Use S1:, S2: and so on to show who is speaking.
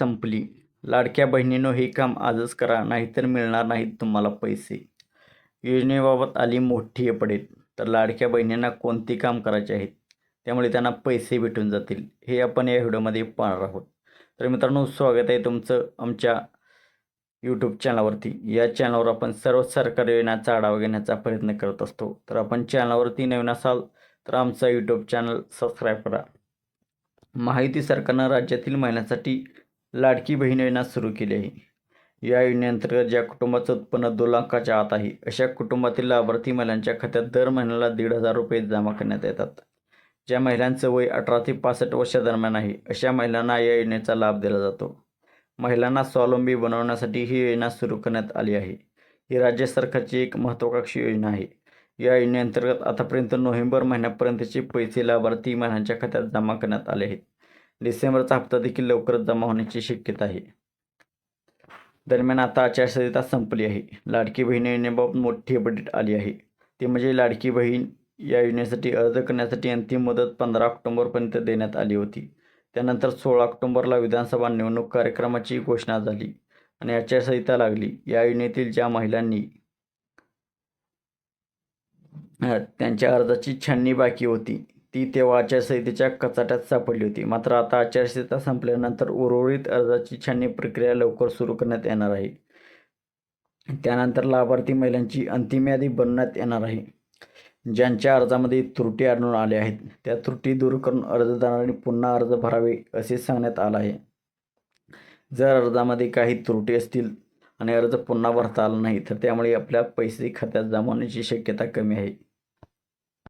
S1: संपली. लाडक्या बहिणीनो हे काम आजच करा नाहीतर मिळणार नाहीत तुम्हाला पैसे. योजनेबाबत आली मोठी अपडेट. तर लाडक्या बहिणींना कोणती काम करायचे आहेत त्यामुळे त्यांना पैसे भेटून जातील. हे आपण या व्हिडिओमध्ये पाहणार आहोत. तर मित्रांनो स्वागत आहे तुमचं आमच्या यूट्यूब चॅनलवरती या चॅनलवर आपण सर्व सरकारी योजनाचा आढावा घेण्याचा प्रयत्न करत असतो. तर आपण चॅनलवरती नवीन असाल तर आमचा यूट्यूब चॅनल सबस्क्राईब करा. माहिती सरकारनं राज्यातील महिन्यासाठी लाडकी बहीण योजना सुरू केली आहे. या योजनेअंतर्गत ज्या कुटुंबाचं उत्पन्न दोन लाखाच्या आत आहे अशा कुटुंबातील लाभार्थी महिलांच्या खात्यात दर महिन्याला दीड हजार रुपये जमा करण्यात येतात. ज्या महिलांचं वय अठरा ते पासष्ट वर्षादरम्यान आहे अशा महिलांना या योजनेचा लाभ दिला जातो. महिलांना स्वावलंबी बनवण्यासाठी ही योजना सुरू करण्यात आली आहे. ही राज्य सरकारची एक महत्त्वाकांक्षी योजना आहे. या योजनेअंतर्गत आतापर्यंत नोव्हेंबर महिन्यापर्यंतचे पैसे लाभार्थी महिलांच्या खात्यात जमा करण्यात आले आहेत. डिसेंबरचा हप्ता देखील लवकरच जमा होण्याची शक्यता आहे. दरम्यान आता आचारसंहिता संपली आहे. लाडकी बहीण योजनेबाबत मोठी अपडेट आली आहे. ते म्हणजे लाडकी बहीण या योजनेसाठी अर्ज करण्यासाठी अंतिम मुदत पंधरा ऑक्टोबरपर्यंत देण्यात आली होती. त्यानंतर सोळा ऑक्टोबरला विधानसभा निवडणूक कार्यक्रमाची घोषणा झाली आणि आचारसंहिता लागली. या योजनेतील ज्या महिलांनी त्यांच्या अर्जाची छाननी बाकी होती. ती तेव्हा आचारसंहितेच्या कचाट्यात सापडली होती. मात्र आता आचारसंहिता संपल्यानंतर उर्वरित अर्जाची छाननी प्रक्रिया लवकर सुरू करण्यात येणार आहे. त्यानंतर लाभार्थी महिलांची अंतिम यादी बनण्यात येणार आहे. ज्यांच्या अर्जामध्ये त्रुटी आढळून आल्या आहेत त्या त्रुटी दूर करून अर्जदारांनी पुन्हा अर्ज भरावे असे सांगण्यात आलं आहे. जर अर्जामध्ये काही त्रुटी असतील आणि अर्ज पुन्हा भरता आला नाही तर त्यामुळे आपल्या पैसे खात्यात जमा होण्याची शक्यता कमी आहे.